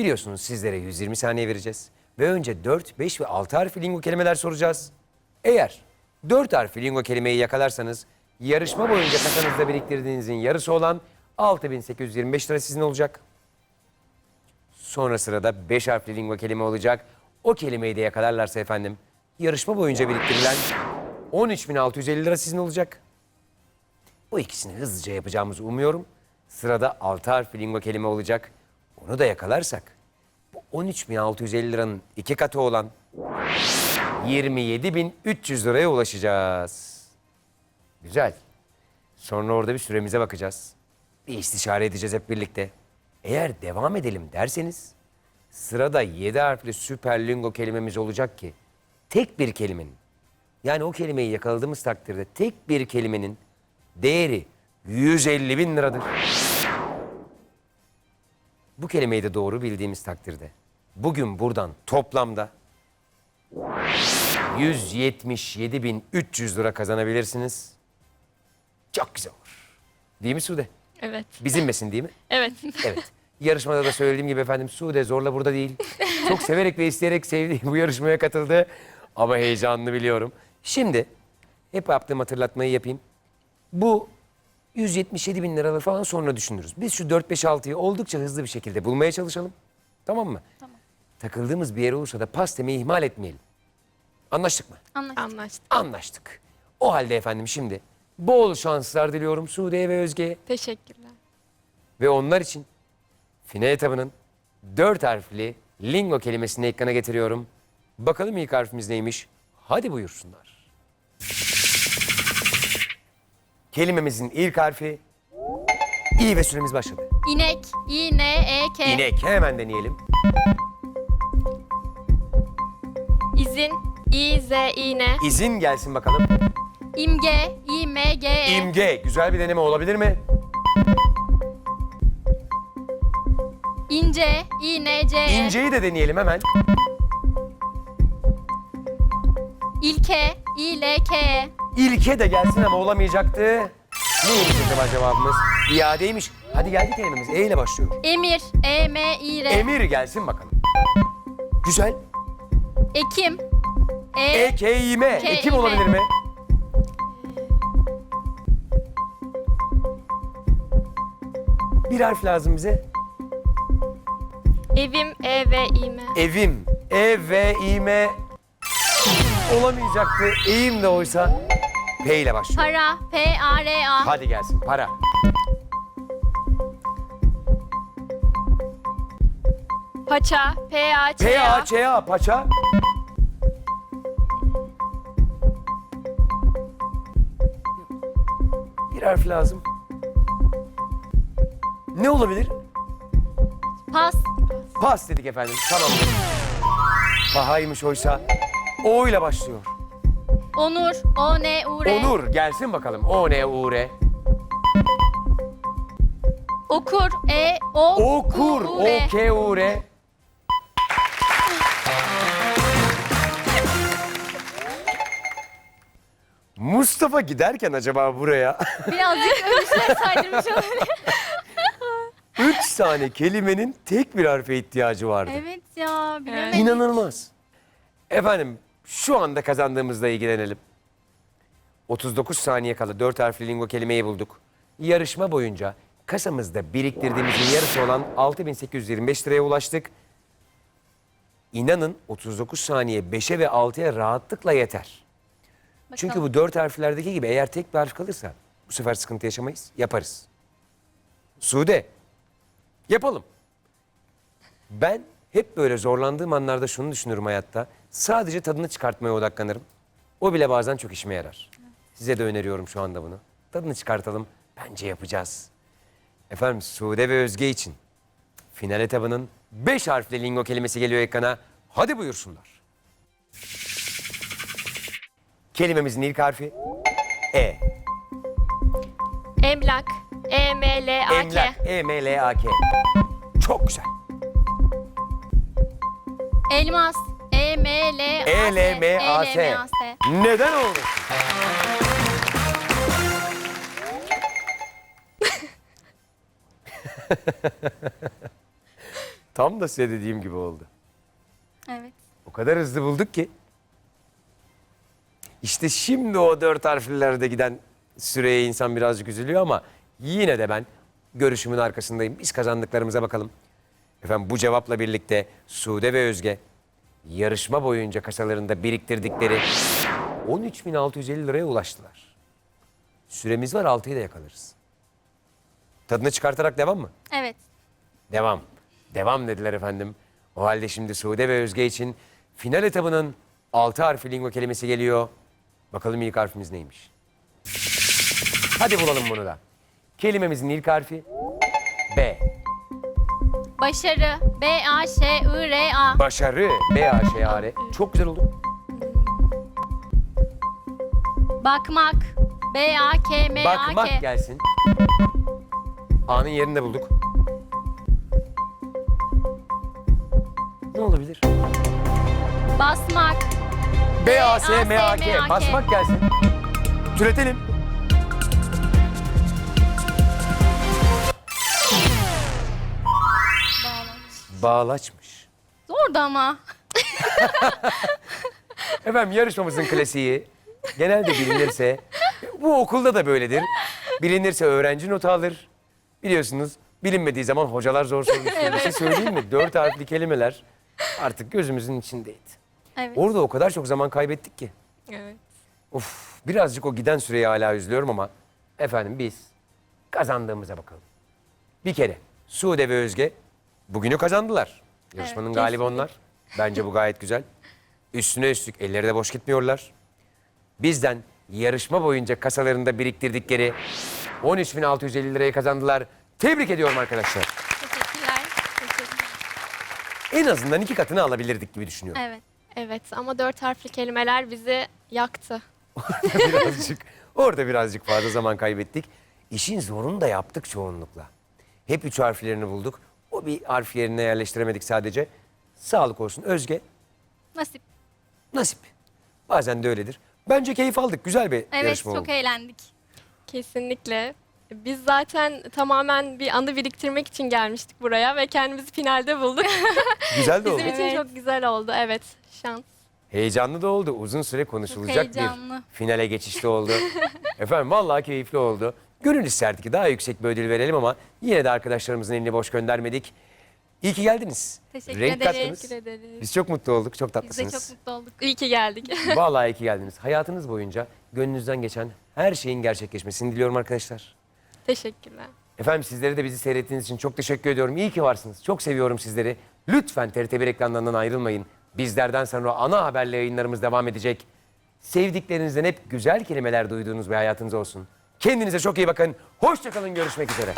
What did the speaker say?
Biliyorsunuz sizlere 120 saniye vereceğiz. Ve önce 4, 5 ve 6 harfli lingo kelimeler soracağız. Eğer 4 harfli lingo kelimeyi yakalarsanız yarışma boyunca kasanızda biriktirdiğinizin yarısı olan 6825 lira sizin olacak. Sonra sırada 5 harfli lingo kelime olacak. O kelimeyi de yakalarlarsa efendim yarışma boyunca biriktirilen 13.650 lira sizin olacak. Bu ikisini hızlıca yapacağımızı umuyorum. Sırada 6 harfli lingo kelime olacak. Onu da yakalarsak bu 13.650 liranın iki katı olan 27.300 liraya ulaşacağız. Güzel. Sonra orada bir süremize bakacağız. Bir istişare edeceğiz hep birlikte. Eğer devam edelim derseniz sırada 7 harfli süper lingo kelimemiz olacak ki tek bir kelimenin yani o kelimeyi yakaladığımız takdirde tek bir kelimenin değeri 150 bin liradır. Bu kelimeyi de doğru bildiğimiz takdirde bugün buradan toplamda 177.300 lira kazanabilirsiniz. Çok güzel olur. Değil mi Sude? Evet. Bizimmesin değil mi? Evet. Evet. Yarışmada da söylediğim gibi efendim Sude zorla burada değil. Çok severek ve isteyerek sevdiği bu yarışmaya katıldı. Ama heyecanlı biliyorum. Şimdi hep yaptığım hatırlatmayı yapayım. Bu 177 bin liraları falan sonra düşünürüz. Biz şu 4-5-6'yı oldukça hızlı bir şekilde bulmaya çalışalım. Tamam mı? Tamam. Takıldığımız bir yer olursa da pas demeyi ihmal etmeyelim. Anlaştık mı? Anlaştık. Anlaştık. O halde efendim şimdi bol şanslar diliyorum Sude'ye ve Özge'ye. Teşekkürler. Ve onlar için final etabının dört harfli lingo kelimesini ekrana getiriyorum. Bakalım ilk harfimiz neymiş? Hadi buyursunlar. Kelimemizin ilk harfi İ ve süremiz başladı. İnek. İ, N, E, K. İnek hemen deneyelim. İzin. İ, Z, İ, N. İzin gelsin bakalım. İmge. İ, M, G, E. İmge güzel bir deneme olabilir mi? İnce. İ, N, C, E. İnceyi de deneyelim hemen. İlke. İ, L, K, E. İlke de gelsin ama olamayacaktı. Neymiş acaba cevabımız? İadeymiş. Hadi geldi kelimemiz. E ile başlıyor. Emir. E, M, İ, R. Emir gelsin bakalım. Güzel. Ekim. E, E, K, İ, M. K, Ekim İ, M. olabilir mi? Bir harf lazım bize. Evim. E, V, İ, M. Evim. E, V, İ, M. Olamayacaktı. Eğim de oysa. P ile başlıyor. Para. P, A, R, A. Hadi gelsin. Para. Paça. P, A, Ç, P, A, A. Ç, A. Paça. Bir harf lazım. Ne olabilir? Pas. Pas dedik efendim. Tamam. Pahaymış oysa. O ile başlıyor. Onur. O, N, U, R. Onur gelsin bakalım. O ne U R. Okur. E, O, Okur. U, O R. K U R. Mustafa giderken acaba buraya Birazcık ölmüşler saydırmış olabilir. üç tane kelimenin tek bir harfe ihtiyacı vardı. Evet ya. Bilemedim. İnanılmaz. Efendim şu anda kazandığımızla ilgilenelim. 39 saniye kala 4 harfli lingo kelimeyi bulduk. Yarışma boyunca kasamızda biriktirdiğimizin yarısı olan 6825 liraya ulaştık. İnanın 39 saniye 5'e ve 6'ya rahatlıkla yeter. Çünkü bu 4 harflerdeki gibi eğer tek bir harf kalırsa bu sefer sıkıntı yaşamayız. Yaparız. Sude yapalım. Ben hep böyle zorlandığım anlarda şunu düşünürüm hayatta. Sadece tadını çıkartmaya odaklanırım. O bile bazen çok işime yarar. Size de öneriyorum şu anda bunu. Tadını çıkartalım. Bence yapacağız. Efendim Sude ve Özge için final etabının 5 harfli lingo kelimesi geliyor ekrana. Hadi buyursunlar. Kelimemizin ilk harfi E. Emlak. E, M, L, A, K. Emlak. E, M, L, A, K. Çok güzel. Elmas. E, M, L, A, S. E, L, M, A, E, L, S. M, A, S. Neden oldu? Tam da size dediğim gibi oldu. Evet. O kadar hızlı bulduk ki. İşte şimdi o dört harflilerde giden süreye insan birazcık üzülüyor ama yine de ben görüşümün arkasındayım. Biz kazandıklarımıza bakalım. Efendim bu cevapla birlikte Sude ve Özge yarışma boyunca kasalarında biriktirdikleri 13.650 liraya ulaştılar. Süremiz var 6'yı da yakalarız. Tadını çıkartarak devam mı? Evet. Devam. Devam dediler efendim. O halde şimdi Sude ve Özge için final etabının altı harfli lingo kelimesi geliyor. Bakalım ilk harfimiz neymiş? Hadi bulalım bunu da. Kelimemizin ilk harfi B. Başarı. B-A-Ş-I-R-A. Başarı. B A Ş A R. Çok güzel oldu. Bakmak. B-A-K-M-A-K. Bakmak gelsin. A'nın yerini de bulduk. Ne olabilir? Basmak. B A S M A K. B-A-S-M-A-K. Basmak gelsin. Türetelim. Bağlaçmış. Zordu ama. Efendim yarışmamızın klasiği genelde bilinirse bu okulda da böyledir. Bilinirse öğrenci notu alır. Biliyorsunuz bilinmediği zaman hocalar zor soru soruyor. Bir şey söyleyeyim mi? Dört harfli kelimeler artık gözümüzün içindeydi. Evet. Orada o kadar çok zaman kaybettik ki. Evet. Of birazcık o giden süreyi hala üzülüyorum ama efendim biz kazandığımıza bakalım. Bir kere Sude ve Özge bugünü kazandılar. Yarışmanın Evet, galibi kesinlikle. onlar. Bence bu gayet güzel. Üstüne üstlük elleri de boş gitmiyorlar. Bizden yarışma boyunca kasalarında biriktirdikleri 13.650 lirayı kazandılar. Tebrik ediyorum arkadaşlar. Teşekkürler. Teşekkürler. En azından iki katını alabilirdik gibi düşünüyorum. Evet. Evet ama dört harfli kelimeler bizi yaktı. birazcık orada birazcık fazla zaman kaybettik. İşin zorunu da yaptık çoğunlukla. Hep üç harflerini bulduk. O bir harf yerine yerleştiremedik sadece. Sağlık olsun. Özge Nasip. nasip. Bazen de öyledir. Bence keyif aldık. Güzel bir Evet yarışma çok oldu. eğlendik. Kesinlikle. Biz zaten tamamen bir anı biriktirmek için gelmiştik buraya ve kendimizi finalde bulduk. Güzel de oldu. Bizim için çok güzel oldu. Evet, şans. Heyecanlı da oldu. Uzun süre konuşulacak bir heyecanlı. finale geçişte oldu. Efendim vallahi keyifli oldu. Gönül isterdi ki daha yüksek bir ödül verelim ama yine de arkadaşlarımızın elini boş göndermedik. İyi ki geldiniz. Teşekkür Renk ederiz. kattınız. Ederiz. Biz çok mutlu olduk. Çok Biz de tatlısınız. çok mutlu olduk. İyi ki geldik. Vallahi iyi ki geldiniz. Hayatınız boyunca gönlünüzden geçen her şeyin gerçekleşmesini diliyorum arkadaşlar. Teşekkürler. Efendim sizlere de bizi seyrettiğiniz için çok teşekkür ediyorum. İyi ki varsınız. Çok seviyorum sizleri. Lütfen TRT1 ekranlarından ayrılmayın. Bizlerden sonra ana haberle yayınlarımız devam edecek. Sevdiklerinizden hep güzel kelimeler duyduğunuz bir hayatınız olsun. Kendinize çok iyi bakın. Hoşçakalın. Görüşmek üzere.